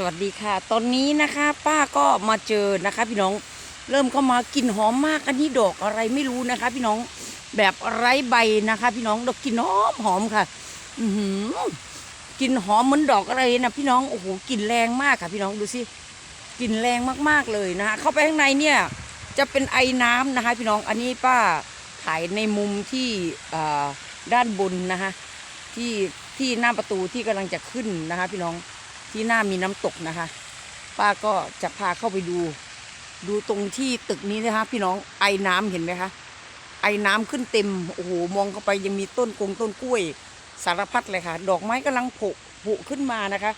สวัสดีค่ะ ตอนนี้นะคะ ป้าก็มาเจอนะคะ พี่น้องเริ่มเข้ามากินหอมมากอันนี้ดอกอะไรไม่รู้นะคะ พี่น้องแบบไร้ใบนะคะ พี่น้องดอกกลิ่นหอมหอมค่ะ อือหือกลิ่นหอมเหมือนดอกอะไรนะพี่น้องโอ้โหกลิ่นแรงมากค่ะ พี่น้องดูสิกลิ่นแรงมากๆเลยนะคะเข้าไปข้างในเนี่ย จะเป็นไอน้ำนะคะ พี่น้องอันนี้ป้าถ่ายในมุมที่ด้านบนนะคะที่ที่หน้าประตูที่กำลังจะขึ้นนะคะ พี่น้อง ที่หน้ามีน้ำตกนะคะ ป้าก็จะพาเข้าไปดู ดูตรงที่ตึกนี้นะคะ พี่น้องไอ้น้ำเห็นไหมคะไอ้น้ำขึ้นเต็มโอ้โหมองเข้าไปยังมีต้นกงต้นกล้วย สารพัดเลยค่ะ ดอกไม้กำลังผุผุขึ้นมานะคะ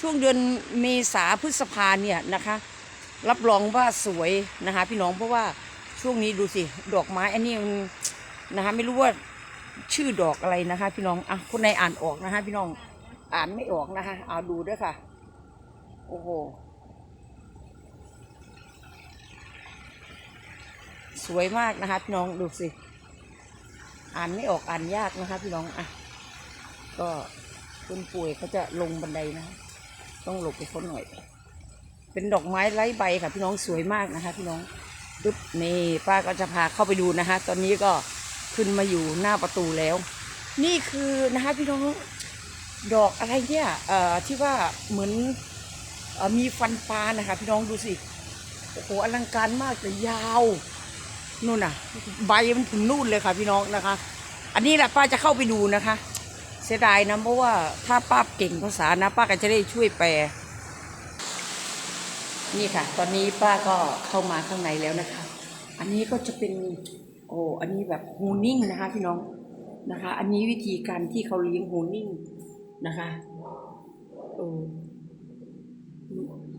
ช่วงเดือนเมษาพฤษภาเนี่ยนะคะ รับรองว่าสวยนะคะ พี่น้องเพราะว่าช่วงนี้ดูสิดอกไม้อันนี้นนะคะไม่รู้ว่าชื่อดอกอะไรนะคะ พี่น้องอะคนในอ่านออกนะคะ พี่น้อง อ่านไม่ออกนะคะเอาดูด้วยค่ะ โอ้โห สวยมากนะคะพี่น้องดูสิ อ่านไม่ออกอ่านยากนะคะพี่น้องอะก็คนป่วยเขาจะลงบันไดนะ ต้องหลบไปเขาหน่อย เป็นดอกไม้ไร้ใบค่ะ พี่น้องสวยมากนะคะ พี่น้องปึ๊บนี่ป้าก็จะพาเข้าไปดูนะคะ ตอนนี้ก็ขึ้นมาอยู่หน้าประตูแล้ว นี่คือนะคะพี่น้อง ดอกอะไรเนี่ยเอ่อที่ว่าเหมือนอมีฟันปลานะคะพี่น้องดูสิโอ้โหอลังการมากแต่ยาวนู่นน่ะ ใบมันถึงนู่นเลยค่ะพี่น้องนะคะ อันนี้แหละป้าจะเข้าไปดูนะคะ เสียดายนะเพราะว่าถ้าป้าเก่งภาษานะ ป้าก็จะได้ช่วยแปลนี่ค่ะ ตอนนี้ป้าก็เข้ามาข้างในแล้วนะคะ อันนี้ก็จะเป็นโอ้อันนี้แบบฮูนิ่งนะคะ พี่น้องนะคะ อันนี้วิธีการที่เขาเลี้ยงฮูนิ่ง นะคะโอ้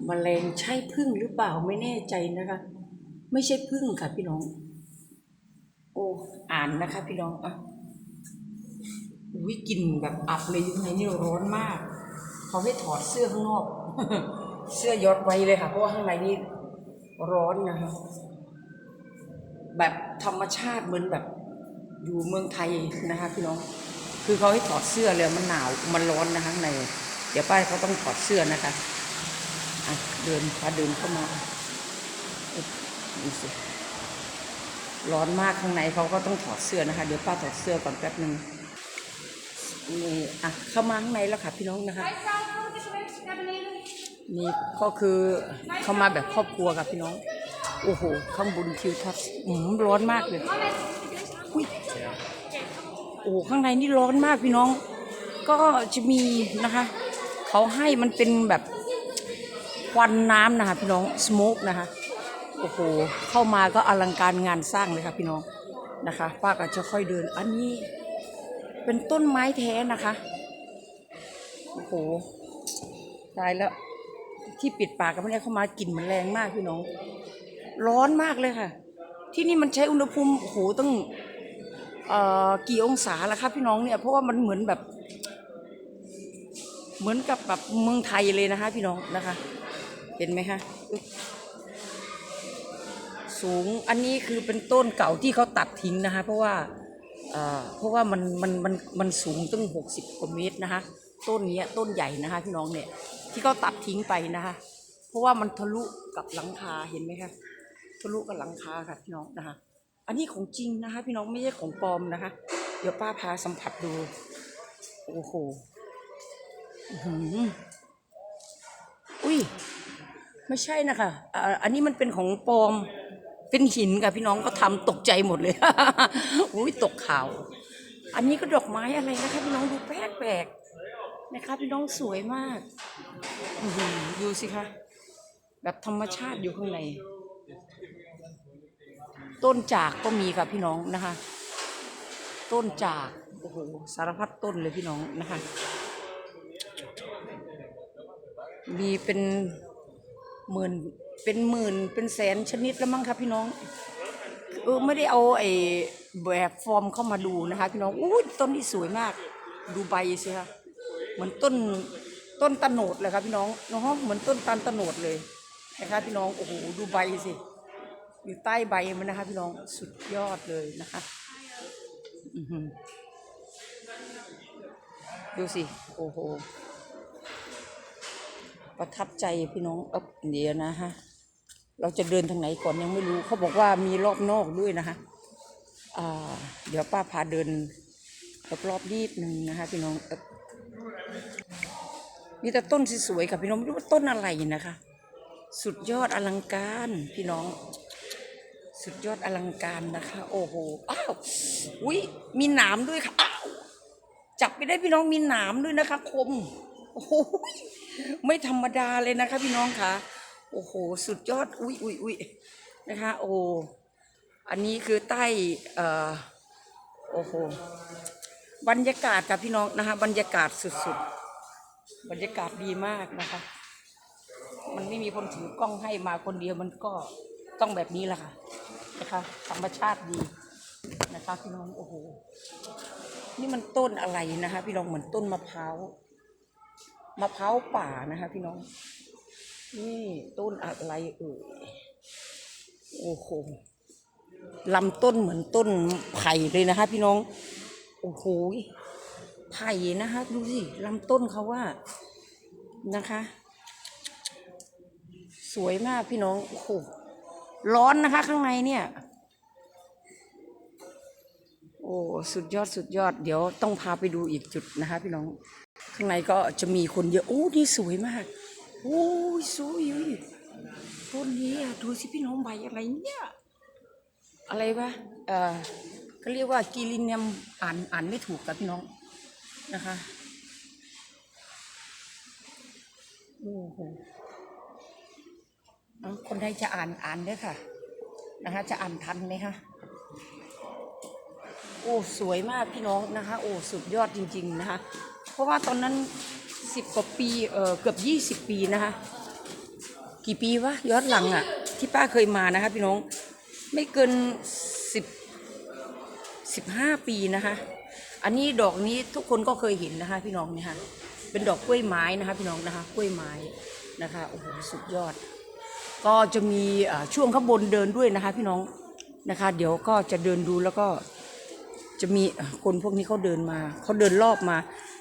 มแมลงใช่พึ่งหรือเปล่าไม่แน่ใจนะคะ ไม่ใช่พึ่งค่ะพี่น้อง โอ้อ่านนะคะ พี่น้องอะวิกลิ่นแบบอับเลยอยู่ข้างในนี่ร้อนมาก เขาให้ถอดเสื้อข้างนอก เสื้อยอดไว้เลยค่ะ เพราะว่าข้างในนี่ร้อนนะคะแบบธรรมชาติเหมือนแบบอยู่เมืองไทยนะคะพี่น้อง คือเขาให้ถอดเสื้อเลยมันหนาวมันร้อนนะข้างใน เดี๋ยวป้าเขาต้องถอดเสื้อนะคะอะเดินพาเดินเข้ามาดูสิร้อนมากข้างในเขาก็ต้องถอดเสื้อนะคะ เดี๋ยวป้าถอดเสื้อก่อนแป๊บหนึ่งนี่อะเข้ามาข้างในแล้วค่ะพี่น้องนะคะนี่ก็คือเข้ามาแบบครอบครัวกับพี่น้อง โอ้โห ข้างบนทิวทัศน์อืมร้อนมากเลยอุ๊ย อ้ข้างในนี่ร้อนมากพี่น้อง ก็จะมีนะคะ เขาให้มันเป็นแบบควันน้ำนะคะพี่น้องสโมกนะคะโอ้โหเข้ามาก็อลังการงานสร้างเลยค่ะพี่น้องนะคะป้าก็จะค่อยเดิน อันนี้เป็นต้นไม้แท้นะคะโอ้โหตายแล้วที่ปิดปากก็ไม่ได้เข้ามากลิ่นมันแรงมากพี่น้อง ร้อนมากเลยค่ะ ที่นี่มันใช้อุณหภูมิโอ้โหตั้งเอ่อ กี่องศาละครับพี่น้องเนี่ยเพราะว่ามันเหมือนแบบ เหมือนกับแบบเมืองไทยเลยนะคะ พี่น้องนะคะ เห็นไหมคะสูงอันนี้คือเป็นต้นเก่าที่เขาตัดทิ้งนะคะ เพราะว่าเพราะว่ามันมันมันมันสูงตั้งหกสิบกว่าเมตรนะคะ ต้นนี้ต้นใหญ่นะคะพี่น้องเนี่ยที่เขาตัดทิ้งไปนะคะ เพราะว่ามันทะลุกับหลังคาเห็นไหมคะทะลุกับหลังคาค่ะพี่น้องนะคะ อันนี้ของจริงนะคะ พี่น้องไม่ใช่ของปลอมนะคะ เดี๋ยวป้าพาสัมผัสดู โอ้โหอือุ้ย ไม่ใช่นะคะอันนี้มันเป็นของปลอม เป็นหินค่ะพี่น้องก็ทำตกใจหมดเลย อุ้ยตกข่าว อันนี้ก็ดอกไม้อะไรนะคะพี่น้องดูแปลกแปลกๆนะคะพี่น้องสวยมากอือดูสิคะ แบบธรรมชาติอยู่ข้างใน ต้นจากก็มีค่ะพี่น้องนะคะ ต้นจากโอ้โหสารพัดต้นเลยพี่น้องนะคะ มีเป็นหมื่นเป็นหมื่นเป็นแสนชนิดแล้วมั้งครับพี่น้องเออไม่ได้เอาไอ้แบบฟอร์มเข้ามาดูนะคะ พี่น้องอู้ต้นนี้สวยมาก ดูใบสิคะเหมือนต้นต้นตะโนดเลยครับพี่น้องเนาะเหมือนต้นตาลตะโนดเลยนะคะพี่น้องโอ้โหดูใบสิ อยู่ใต้ใบมันนะคะ พี่น้องสุดยอดเลยนะคะอือหือดูสิ โอ้โห ประทับใจพี่น้องเอบเดี๋ยวนะฮะ เราจะเดินทางไหนก่อนยังไม่รู้เขาบอกว่ามีรอบนอกด้วยนะคะอ่าเดี๋ยวป้าพาเดินรอบๆนิดหนึ่งนะคะ พี่น้องมีแต่ต้นสวยๆค่ะพี่น้องไม่รู้ว่าต้นอะไรนะคะ สุดยอดอลังการพี่น้อง สุดยอดอลังการนะคะ โอ้โหอ้าวอุ้ยมีหนามด้วยค่ะอ้าวจับไปได้พี่น้องมีหนามด้วยนะคะ คมโอ้โหไม่ธรรมดาเลยนะคะ พี่น้องค่ะโอ้โห สุดยอดอุ้ยอุ้ยอุ้ยนะคะ โอ้อันนี้คือใต้เอ่อโอ้โหบรรยากาศค่ะพี่น้องนะคะ บรรยากาศสุดๆ บรรยากาศดีมากนะคะ มันไม่มีคนถือกล้องให้มาคนเดียวมันก็ ต้องแบบนี้แหละค่ะนะคะธรรมชาติดีนะคะพี่น้องโอ้โหนี่มันต้นอะไรนะคะ พี่น้องเหมือนต้นมะพร้าวมะพร้าวป่านะคะ พี่น้อง นี่ต้นอะไรเอ่ยโอ้โหลำต้นเหมือนต้นไผ่เลยนะคะ พี่น้อง โอ้โหไผ่นะคะ ดูสิลำต้นเขาว่านะคะ สวยมากพี่น้องโอ้โห ร้อนนะคะ ข้างในเนี่ย โอ้สุดยอดสุดยอด เดี๋ยวต้องพาไปดูอีกจุดนะคะ พี่น้อง ข้างในก็จะมีคนเยอะโอ้นี่สวยมากโอ้ยสวยต้นนี้อะดูสิพี่น้องใบอะไรเนี่ยอะไรวะเอ่อเขาเรียกว่ากีลิเนียมอ่านอ่านไม่ถูกกับพี่น้องนะคะโอ้โห คนใดจะอ่านอ่านด้อค่ะ นะคะ จะอ่านทันไหมคะโอ้สวยมากพี่น้องนะคะ โอ้สุดยอดจริง ๆนะคะ เพราะว่าตอนนั้นสิบกว่าปีเออเกือบยี่สิบปีนะคะ กี่ปีวะย้อนหลังอะที่ป้าเคยมานะคะ พี่น้องไม่เกินสิบสิบห้าปีนะคะ อันนี้ดอกนี้ทุกคนก็เคยเห็นนะคะ พี่น้องเนี่ยค่ะเป็นดอกกล้วยไม้นะคะ พี่น้องนะคะ กล้วยไม้นะคะโอ้โหสุดยอด ก็จะมีช่วงข้างบนเดินด้วยนะคะพี่น้องนะคะ เดี๋ยวก็จะเดินดูแล้วก็จะมีคนพวกนี้เขาเดินมาเขาเดินรอบมา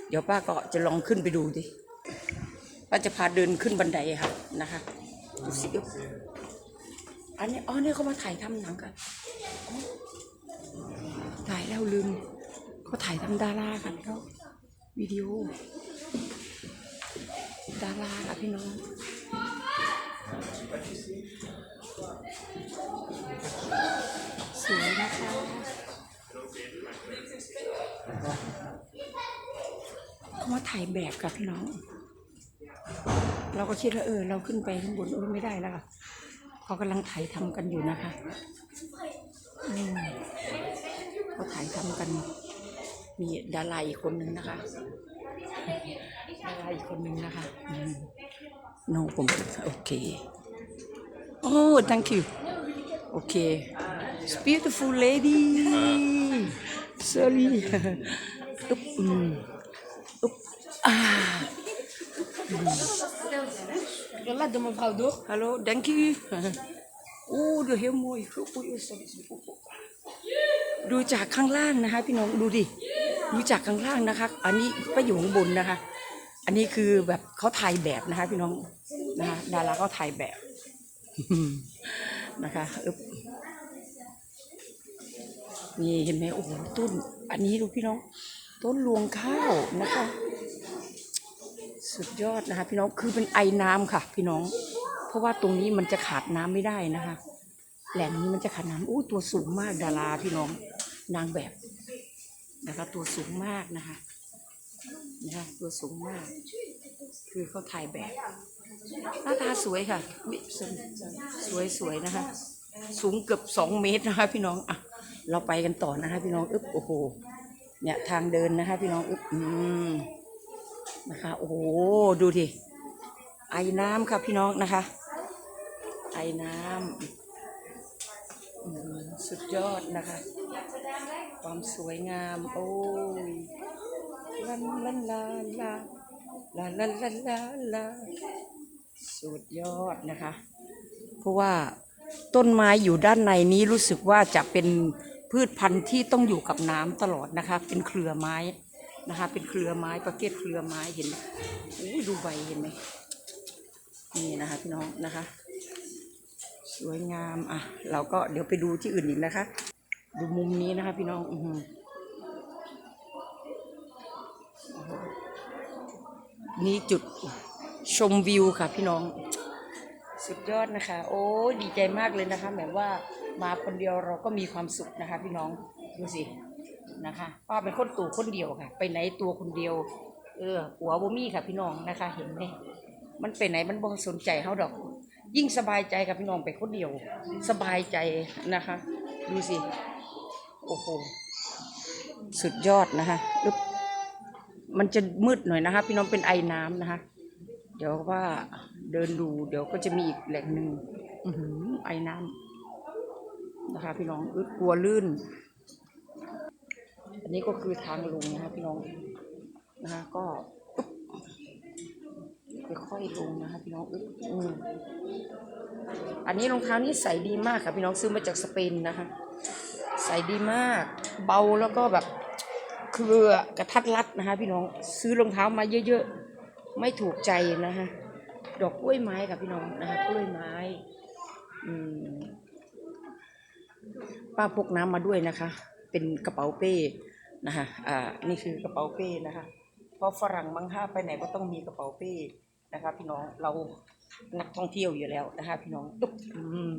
เดี๋ยวป้าก็จะลองขึ้นไปดูดิป้าจะพาเดินขึ้นบันไดค่ะนะคะดูสิอันนี้อ๋อเนี่ยเขามาถ่ายทำหนังกันถ่ายแล้วลืมเขาถ่ายทำดารากันเขาวิดีโอดาราค่ะพี่น้อง สวยนะคะเขามาถ่ายแบบกับพี่น้อง เราก็คิดว่าเออ เราขึ้นไปข้างบนเออไม่ได้แล้วค่ะเขากำลังถ่ายทำกันอยู่นะคะเขาถ่ายทำกัน มีดาราอีกคนนึงนะคะดาราอีกคนนึงนะคะอืมโนผมโอเค Oh, thank you. Okay. It's beautiful lady. Sorry. Oop. Mm. Oop. Ah. Laat de mevrouw door. Hallo, dank you Oeh, heel mooi. Oeh, ดูจากข้างล่างนะคะพี่น้องดูดิ ดูจากข้างล่างนะคะ อันนี้ไปอยู่ข้างบนนะคะ อันนี้คือแบบเขาถ่ายแบบนะคะพี่น้องนะคะดาราเขาถ่ายแบบ นะคะอึบนี่เห็นไหมโอ้โหต้น อันนี้ดูพี่น้อง ต้นรวงข้าวนะคะ สุดยอดนะคะ พี่น้องคือเป็นไอน้ำค่ะ พี่น้อง เพราะว่าตรงนี้มันจะขาดน้ำไม่ได้นะคะ แหล่งนี้มันจะขาดน้ำอู้ตัวสูงมากดาราพี่น้องนางแบบนะคะ ตัวสูงมากนะคะนะคะตัวสูงมาก คือเขาถ่ายแบบ หน้าตาสวยค่ะสวยสวยนะคะ สูงเกือบสองเมตรนะคะ พี่น้องอะเราไปกันต่อนะคะ พี่น้องอึ๊บโอ้โหเนี่ยทางเดินนะคะ พี่น้องอึ๊บอืมนะคะโอ้โหดูทีไอ้น้ำค่ะพี่น้องนะคะไอ้น้ำสุดยอดนะคะ ความสวยงาม โอ้ยลันลันลาลาลาลาลาลา สุดยอดนะคะ เพราะว่าต้นไม้อยู่ด้านในนี้รู้สึกว่าจะเป็นพืชพันธุ์ที่ต้องอยู่กับน้ำตลอดนะคะ เป็นเครือไม้นะคะ เป็นเครือไม้ประเภทเครือไม้เห็นอู้ดูใบเห็นไหมนี่นะคะพี่น้องนะคะ สวยงามอะ เราก็เดี๋ยวไปดูที่อื่นอีกนะคะ ดูมุมนี้นะคะ พี่น้องอือนี่จุด ชมวิวค่ะพี่น้อง สุดยอดนะคะ โอ้ดีใจมากเลยนะคะแบบว่ามาคนเดียวเราก็มีความสุขนะคะ พี่น้องดูสินะคะป้าเป็นคนตู่คนเดียวค่ะ ไปไหนตัวคนเดียว เออหัวบ่มี่ค่ะพี่น้องนะคะ เห็นไหมมันไปไหนมันบ่สนใจเฮาดอก ยิ่งสบายใจกับพี่น้องไปคนเดียว สบายใจนะคะ ดูสิโอ้โหสุดยอดนะคะมันจะมืดหน่อยนะคะ พี่น้องเป็นไอน้ำนะคะ เดี๋ยวว่าเดินดู เดี๋ยวก็จะมีอีกแหล่งหนึ่งอื้อหือไอน้ำนะคะ พี่น้องอึดกลัวลื่น อันนี้ก็คือทางลงนะคะพี่น้องนะคะก็ค่อยๆลงนะคะพี่น้องอึดอืมอันนี้รองเท้านี้ใส่ดีมากค่ะพี่น้องซื้อมาจากสเปนนะคะ ใส่ดีมาก เบาแล้วก็แบบคือกระทัดรัดนะคะ พี่น้องซื้อรองเท้ามาเยอะๆ ไม่ถูกใจนะคะดอกกล้วยไม้ค่ะพี่น้องนะคะกล้วยไม้ป้าพกน้ำมาด้วยนะคะ เป็นกระเป๋าเป้นะคะอ่านี่คือกระเป๋าเป้นะคะ เพราะฝรั่งบางท่าไปไหนก็ต้องมีกระเป๋าเป้นะคะ พี่น้องเรานักท่องเที่ยวอยู่แล้วนะคะ พี่น้องตุ๊บอืม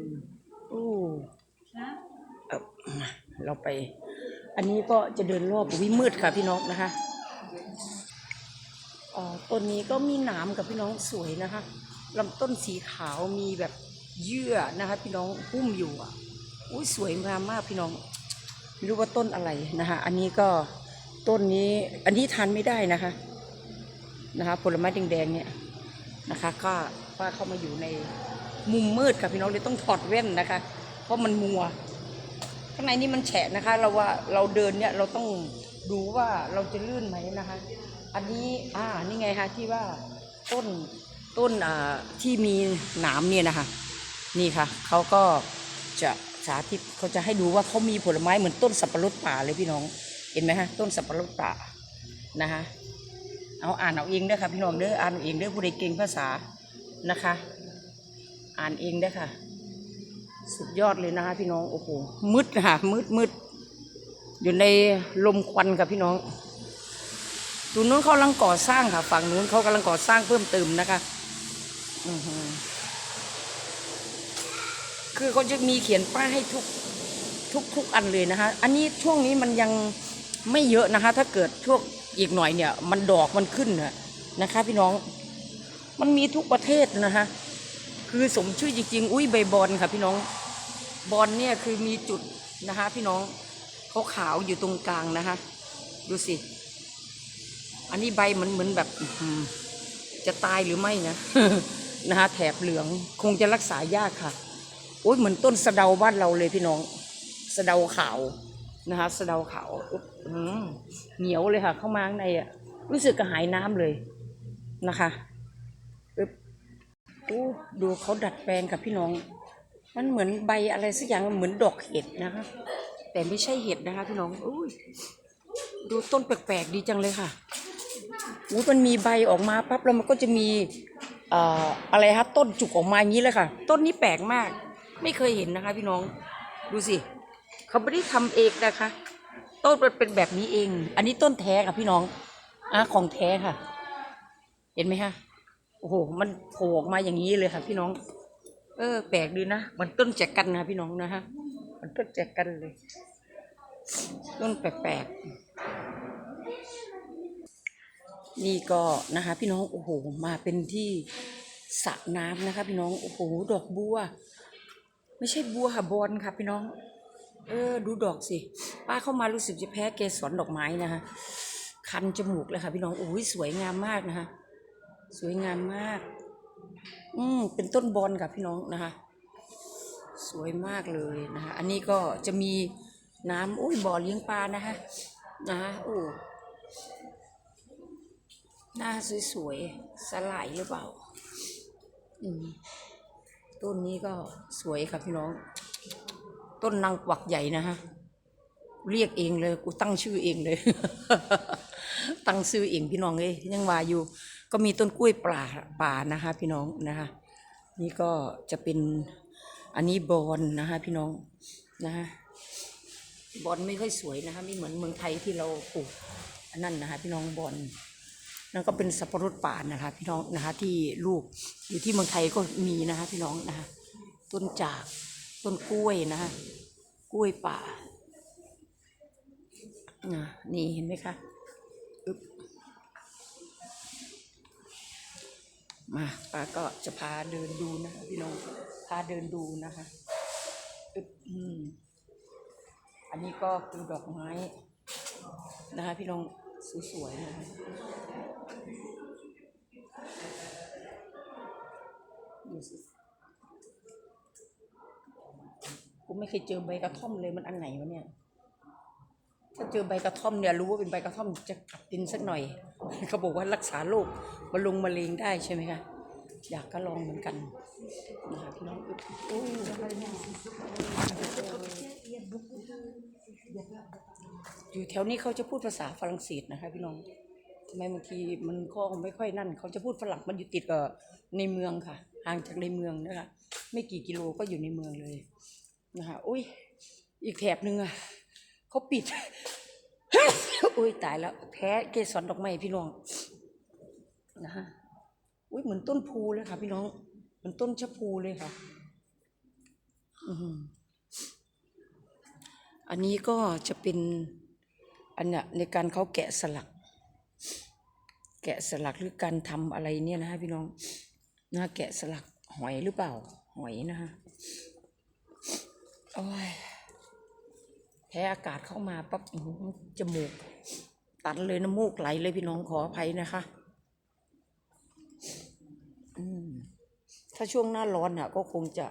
อู้เอ่อเราไป อันนี้ก็จะเดินรอบวิมืดค่ะพี่น้องนะคะ อ๋อต้นนี้ก็มีหนามกับพี่น้องสวยนะคะลำต้นสีขาวมีแบบเยื่อนะคะ พี่น้องหุ้มอยู่อะอุ้ยสวยงามมากพี่น้องไม่รู้ว่าต้นอะไรนะคะอันนี้ก็ต้นนี้อันนี้ทานไม่ได้นะคะนะคะ ผลไม้แดงๆเนี่ยนะคะ ก็ป้าเข้ามาอยู่ในมุมมืดค่ะพี่น้องเลยต้องถอดแว่นนะคะ เพราะมันมัว ข้างในนี่มันแฉะนะคะ เราว่าเราเดินเนี่ยเราต้องดูว่าเราจะลื่นไหมนะคะ อันนี้อ่านี่ไงคะที่ว่าต้นต้นอ่าที่มีหนามเนี่ยนะคะ นี่ค่ะเขาก็จะสาธิตเขาจะให้ดูว่าเขามีผลไม้เหมือนต้นสับปะรดป่าเลยพี่น้อง เห็นไหมฮะต้นสับปะรดป่านะคะเอาอ่านเอาเองเด้อค่ะพี่น้องเด้ออ่านเอาเองเด้อผู้ใดเก่งภาษานะคะ อ่านเองเด้อค่ะ สุดยอดเลยนะคะพี่น้องโอ้โหมืดค่ะมืดมืดอยู่ในลมควันค่ะพี่น้อง ดูนู้นเขากำลังก่อสร้างค่ะ ฝั่งนู้นเขากำลังก่อสร้างเพิ่มเติมนะคะอือหือคือเขาจะมีเขียนป้ายให้ทุกทุกทุกอันเลยนะคะ อันนี้ช่วงนี้มันยังไม่เยอะนะคะ ถ้าเกิดช่วงอีกหน่อยเนี่ย มันดอกมันขึ้นนะนะคะ พี่น้อง มันมีทุกประเทศนะคะ คือสมชื่อจริงๆ อุ้ยใบบอลค่ะพี่น้อง บอลเนี่ยคือมีจุดนะคะ พี่น้องเขาขาวอยู่ตรงกลางนะคะ ดูสิ อันนี้ใบเหมันเหมือนแบบจะตายหรือไม่นะนะคะแถบเหลืองคงจะรักษายากค่ะโอ้ยเหมือนต้นสะเดาบ้านเราเลยพี่น้องสะเดาขาวนะคะสะเดาขาวเหนียวเลยค่ะ เข้ามาข้างในอะรู้สึกกระหายน้ำเลยนะคะโอ้ดูเขาดัดแปลงกับพี่น้อง มันเหมือนใบอะไรสักอย่างเหมือนดอกเห็ดนะคะ แต่ไม่ใช่เห็ดนะคะพี่น้องอุ้ยดูต้นแปลกๆดีจังเลยค่ะ อู้มันมีใบออกมาปั๊บแล้วมันก็จะมีอะไรฮะต้นจุกออกมาอย่างนี้เลยค่ะ ต้นนี้แปลกมาก ไม่เคยเห็นนะคะ พี่น้องดูสิเขาไม่ได้ทำเองนะคะ ต้นมันเป็นแบบนี้เอง อันนี้ต้นแท้ค่ะ พี่น้องอะของแท้ค่ะ เห็นไหมคะโอ้โหมันโผล่ออกมาอย่างนี้เลยค่ะ พี่น้อง เออ แปลกดีนะมันต้นแจกกันนะพี่น้องนะฮะมันต้นแจกกันเลยต้นแปลกๆ นี่ก็นะคะ พี่น้องโอ้โหมาเป็นที่สระน้ำนะคะ พี่น้องโอ้โหดอกบัว ไม่ใช่บัวค่ะบอลค่ะ พี่น้อง เออ ดูดอกสิป้าเข้ามารู้สึกจะแพ้เกสรดอกไม้นะคะคันจมูกเลยค่ะ พี่น้องโอ้ยสวยงามมากนะคะ สวยงามมาก อืมเป็นต้นบอลกับพี่น้องนะคะ สวยมากเลยนะคะ อันนี้ก็จะมีน้ำอุ้ยบ่อเลี้ยงปลานะคะ นะคะโอ้ หน้าสวยๆ สลายหรือเปล่า อืม ต้นนี้ก็สวยค่ะพี่น้อง ต้นนางกวักใหญ่นะคะเรียกเองเลย กูตั้งชื่อเองเลย ตั้งชื่อเองพี่น้องเอ้ยยังว่าอยู่ ก็มีต้นกล้วยป่าป่านะคะ พี่น้องนะคะ นี่ก็จะเป็น อันนี้บอลนะคะพี่น้องนะคะบอลไม่ค่อยสวยนะคะไม่เหมือนเมืองไทยที่เราปลูกอันนั้นนะคะพี่น้องบอล นั่นก็เป็นสับปะรดป่านะคะ พี่น้องนะคะที่ลูกอยู่ที่เมืองไทยก็มีนะคะ พี่น้องนะคะต้นจากต้นกล้วยนะคะกล้วยป่าอะนี่เห็นไหมคะมาป้าก็จะพาเดินดูนะคะพี่น้องพาเดินดูนะคะอืมอันนี้ก็คือดอกไม้นะคะ พี่น้องสวยๆนะคะดูสิกู ไม่เคยเจอใบกระท่อมเลยมันอันไหนวะเนี่ย ถ้าเจอใบกระท่อมเนี่ยรู้ว่าเป็นใบกระท่อมจะกลับดินสักหน่อย เขาบอกว่ารักษาโรคมะลงมะเร็งได้ใช่ไหมคะอยากก็ลองเหมือนกันนะคะพี่น้องอ้อยู่แถวนี้เขาจะพูดภาษาฝรั่งเศสนะคะพี่น้องทำไมบางทีมันก็ไม่ค่อยนั่น เขาจะพูดฝรั่งมันอยู่ติดกับในเมืองค่ะ ห่างจากในเมืองนะคะไม่กี่กิโลก็อยู่ในเมืองเลย นะคะอุ้ยอีกแถบหนึ่งอะเขาปิดอุ้ยตายแล้ว แพ้เกสรดอกไม้พี่น้องนะฮะอุ้ยเหมือนต้นพูเลยค่ะ พี่น้องเหมือนต้นชะพูเลยค่ะ อือหืออันนี้ก็จะเป็นอันเนี้ยในการเขาแกะสลัก แกะสลักหรือการทำอะไรเนี่ยนะฮะพี่น้องนะแกะสลักหอยหรือเปล่า หอยนะฮะ โอ้ยแพ้อากาศเข้ามาปั๊บจมูก ตันเลยน้ำมูกไหลเลยพี่น้องขออภัยนะคะอืมถ้าช่วงหน้าร้อนอะ ก็คงจะ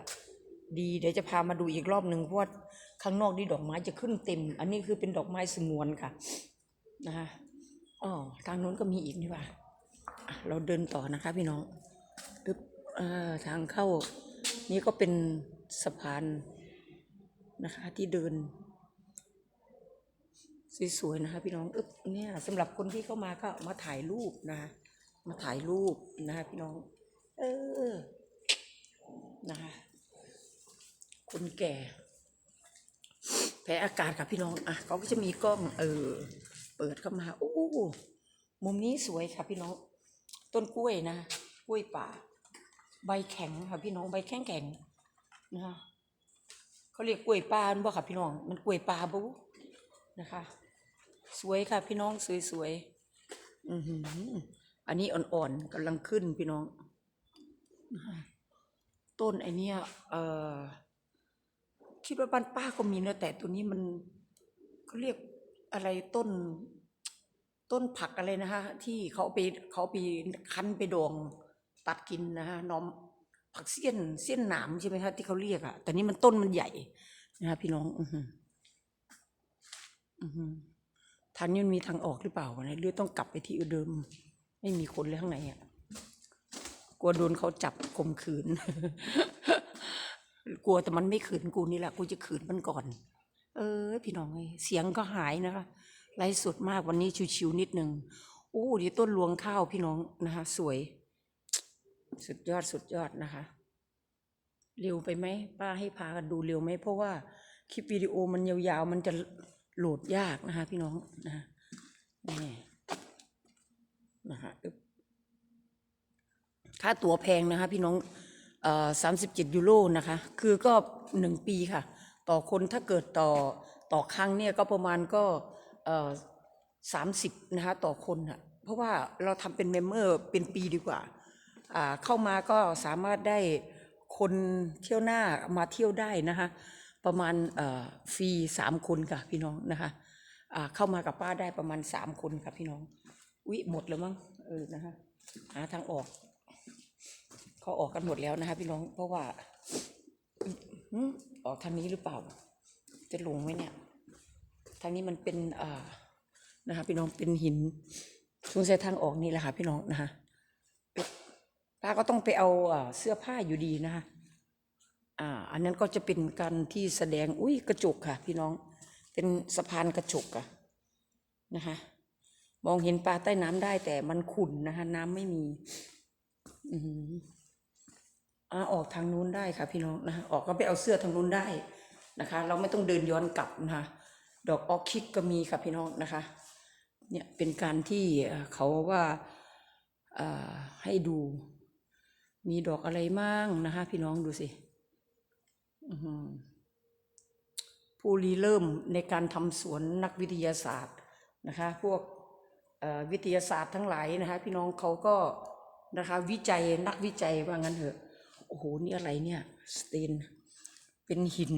ดีเดี๋ยวจะพามาดูอีกรอบหนึ่งเพราะว่าข้างนอกนี่ดอกไม้จะขึ้นเต็ม อันนี้คือเป็นดอกไม้สงวนค่ะ นะคะอ๋อทางโน้นก็มีอีกนี่ว่าอะเราเดินต่อนะคะพี่น้องปึ๊บอ่าทางเข้า นี่ก็เป็นสะพาน นะคะ ที่เดิน สวยๆนะคะ พี่น้องอึ๊บเนี่ยสำหรับคนที่เข้ามาก็มาถ่ายรูปนะคะมาถ่ายรูปนะคะพี่น้อง เออนะคะคนแก่ แพ้อากาศค่ะพี่น้องอะเขาก็จะมีกล้อง เออ เปิดเข้ามาโอ้มุมนี้สวยค่ะพี่น้อง ต้นกล้วยนะกล้วยป่า ใบแข็งค่ะพี่น้องใบแข็งแข็งๆนะคะ เขาเรียกกล้วยปลาบ่ค่ะพี่น้อง มันกล้วยปลาบุนะคะ สวยค่ะพี่น้องสวยๆอือหืออันนี้อ่อนๆกำลังขึ้นพี่น้อง ต้นไอเนี้ยเอ่อคิดว่าบ้านป้าก็มีนะแต่ตัวนี้มันเขาเรียกอะไรต้น ต้นผักอะไรนะคะที่เขาไปเขาเอาไปคั้นไปดองตัดกินนะคะน้อม ผักเสี้ยนเสี้ยนหนามใช่ไหมคะที่เขาเรียกอะแต่นี้มันต้นมันใหญ่นะคะพี่น้อง อือหืออือหือทางนี้มันมีทางออกหรือเปล่าวะเนี่ยหรือต้องกลับไปที่เดิม ไม่มีคนเลยข้างในอะกลัวโดนเขาจับข่มขืน กลัวแต่มันไม่ขืนกูนี่แหละกูจะขืนมันก่อน เออ พี่น้องเอ้ยเสียงก็หายนะคะไลฟ์สดมากวันนี้ชิวๆนิดนึงโอ้ดีต้นรวงข้าวพี่น้องนะคะสวย สุดยอดสุดยอดนะคะ เร็วไปไหมป้าให้พากันดูเร็วไหมเพราะว่าคลิปวิดีโอมันยาวๆ มันจะโหลดยากนะคะ พี่น้องนะะนี่นะคะค่าตั๋วแพงนะคะ พี่น้องเอ่อสามสิบเจ็ดยูโรนะคะ คือก็หนึ่งปีค่ะ ต่อคนถ้าเกิดต่อต่อครั้งเนี่ยก็ประมาณก็เอ่อสามสิบนะคะ ต่อคนค่ะเพราะว่าเราทำเป็นเมมเบอร์เป็นปีดีกว่า เข้ามาก็สามารถได้คนเที่ยวหน้ามาเที่ยวได้นะคะประมาณเอ่อฟรีสามคนค่ะพี่น้องนะคะอ่าเข้ามากับป้าได้ประมาณสามคนค่ะพี่น้องวิหมดแล้วมั้งเออนะคะหาทางออกเขาออกกันหมดแล้วนะคะพี่น้องเพราะว่าออกทางนี้หรือเปล่า จะลงไหมเนี่ย ทางนี้มันเป็นอ่านะคะพี่น้องเป็นหินสงสัยทางออกนี่แหละค่ะพี่น้องนะคะ ป้าก็ต้องไปเอาเสื้อผ้าอยู่ดีนะคะอ่า อันนั้นก็จะเป็นการที่แสดง อุ้ยกระจกค่ะ พี่น้อง เป็นสะพานกระจกอะนะคะ มองเห็นปลาใต้น้ำได้แต่มันขุ่นนะคะ น้ำไม่มี อืออ่าออกทางนู้นได้ค่ะ พี่น้องนะออกก็ไปเอาเสื้อทางนู้นได้นะคะ เราไม่ต้องเดินย้อนกลับนะคะ ดอกออคิดก็มีค่ะพี่น้องนะคะ เนี่ยเป็นการที่เขาว่าอ่อให้ดู มีดอกอะไรมั่งนะคะ พี่น้องดูสิผู้รีเริ่มในการทำสวนนักวิทยาศาสตร์นะคะ พวกวิทยาศาสตร์ทั้งหลายนะคะ พี่น้องเขาก็นะคะวิจัยนักวิจัยว่างั้นเถอะ โอ้โห นี่อะไรเนี่ย สเตน เป็นหิน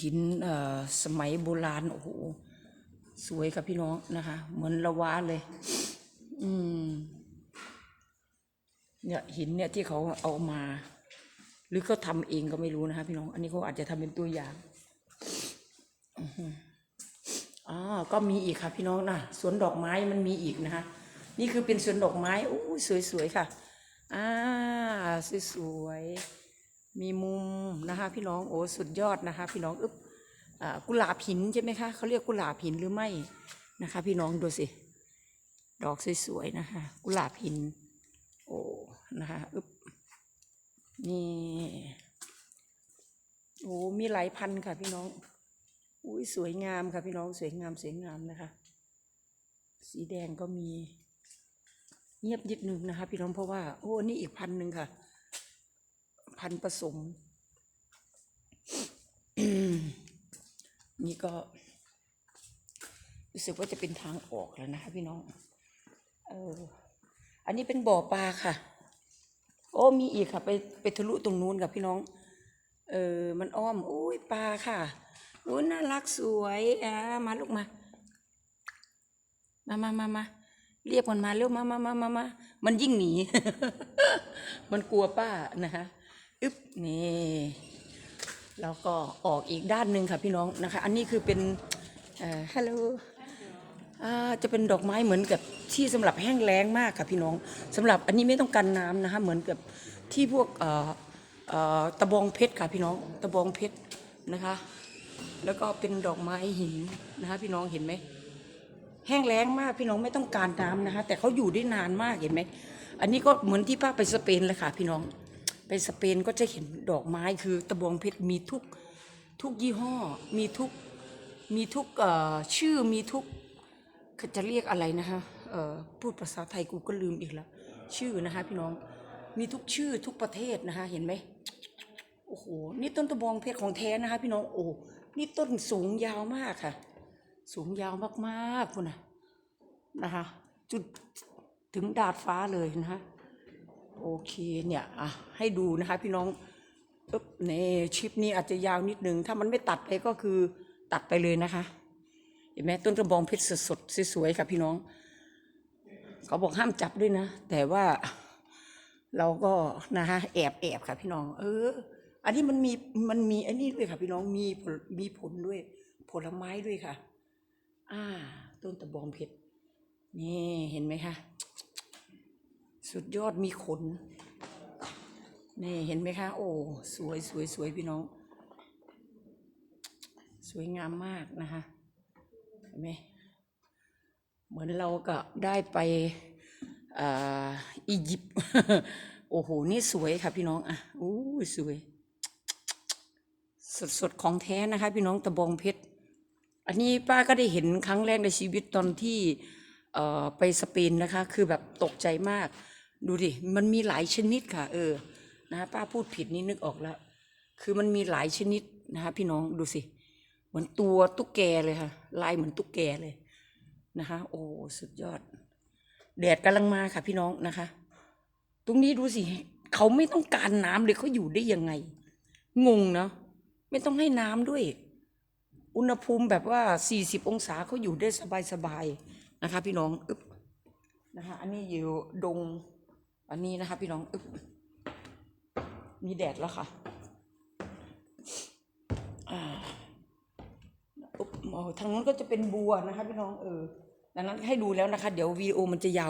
หินเอ่อสมัยโบราณ โอ้โห สวยครับพี่น้องนะคะ เหมือนละวาเลย อืม เนี่ยหินเนี่ยที่เขาเอามา หรือเขาทำเองก็ไม่รู้นะคะพี่น้อง อันนี้เขาอาจจะทำเป็นตัวอย่างอ๋อก็มีอีกค่ะพี่น้องนะสวนดอกไม้มันมีอีกนะคะ นี่คือเป็นสวนดอกไม้โอ้ยสวยๆค่ะอ่าสวยๆมีมุมนะคะ พี่น้องโอ้สุดยอดนะคะ พี่น้องอึ๊บอ่ากุหลาบหินใช่ไหมคะเขาเรียกกุหลาบหินหรือไม่นะคะ พี่น้องดูสิดอกสวยๆนะคะ กุหลาบหิน นะคะอึบนี่ โอ้ มีหลายพันธ์ค่ะพี่น้อง อุ้ยสวยงามค่ะพี่น้องสวยงามสวยงามนะคะ สีแดงก็มี เงียบนิดนึงนะคะ พี่น้องเพราะว่า โอ้นี่อีกพันหนึ่งค่ะ พันธ์ผสม นี่ก็รู้สึกว่าจะเป็นทางออกแล้วนะคะพี่น้อง เออ อันนี้เป็นบ่อปลาค่ะ อ้มีอีกค่ะ ไปไปทะลุตรงนู้นกับพี่น้อง เออมันอ้อมโอ้ยปลาค่ะโอ้ยน่ารักสวยอ่ามาลูกมา มามามามาเรียกมันมาเร็วมามามามามามันยิ่งหนี มันกลัวป้านะคะอึ๊บนี่แล้วก็ออกอีกด้านหนึ่งค่ะพี่น้องนะคะ อันนี้คือเป็นเอ่อฮัลโหล อ่าจะเป็นดอกไม้เหมือนกับที่สำหรับแห้งแล้งมากค่ะพี่น้องสำหรับอันนี้ไม่ต้องกันน้ำนะคะเหมือนกับที่พวกเอ่อเอ่อตะบองเพชรค่ะพี่น้องตะบองเพชรนะคะ แล้วก็เป็นดอกไม้หินนะคะพี่น้องเห็นไหมแห้งแล้งมากพี่น้องไม่ต้องการน้ำนะคะแต่เขาอยู่ได้นานมากเห็นไหมอันนี้ก็เหมือนที่ป้าไปสเปนเลยค่ะพี่น้อง ไปสเปนก็จะเห็นดอกไม้คือตะบองเพชรมีทุกทุกยี่ห้อมีทุกมีทุกชื่อมีทุก จะเรียกอะไรนะคะเอ่อพูดภาษาไทยกูก็ลืมอีกแล้วชื่อนะคะพี่น้องมีทุกชื่อทุกประเทศนะคะ เห็นไหมโอ้โหนี่ต้นตะบองเพชรของแท้นะคะ พี่น้องโอ้นี่ต้นสูงยาวมากค่ะ สูงยาวมากๆคุณนะนะคะ จุดถึงดาดฟ้าเลยนะคะโอเคเนี่ยอะให้ดูนะคะ พี่น้องอึ๊บเนี่ชิปนี้อาจจะยาวนิดนึง ถ้ามันไม่ตัดไปก็คือตัดไปเลยนะคะ ห็นไหมต้นกระบองเพชรสดๆสวยๆค่ะพี่น้อง เขาบอกห้ามจับด้วยนะ แต่ว่าเราก็นะฮะแอบแอบค่ะพี่น้อง เออ อันนี้มันมีมันมีอันนี้ด้วยค่ะ พี่น้องมีผลมีผลด้วย ผลไม้ด้วยค่ะ อ่า ต้นตะบองเพชรนี่เห็นไหมคะสุดยอดมีขน นี่เห็นไหมคะ โอ้สวยสวยสวยพี่น้อง สวยงามมากนะคะ ไหมเหมือนเราก็ได้ไปอ่าอียิปต์โอ้โห นี่สวยค่ะพี่น้อง อะอู้สวย สดสดๆของแท้นะคะ พี่น้องตะบองเพชร อันนี้ป้าก็ได้เห็นครั้งแรกในชีวิตตอนที่เอ่อไปสเปนนะคะ คือแบบตกใจมาก ดูดิ มันมีหลายชนิดค่ะ เออ นะะป้าพูดผิดนี่นึกออกแล้ว คือมันมีหลายชนิดนะคะพี่น้องดูสิ เหมือนตัวตุ๊กแกเลยค่ะ ลายเหมือนตุ๊กแกเลยนะคะ โอ้สุดยอด แดดกำลังมาค่ะ พี่น้องนะคะ ตรงนี้ดูสิเขาไม่ต้องการน้ำเลยเขาอยู่ได้ยังไง งงเนาะไม่ต้องให้น้ำด้วย อุณหภูมิแบบว่า 40 องศาเขาอยู่ได้สบายๆนะคะ พี่น้องอึ๊บนะคะ อันนี้อยู่ดง อันนี้นะคะ พี่น้องอึ๊บมีแดดแล้วค่ะ อ่า อุ๊บอ๋อ ทางนู้นก็จะเป็นบัวนะคะพี่น้องเออดังนั้นให้ดูแล้วนะคะ เดี๋ยววีดีโอมันจะยาว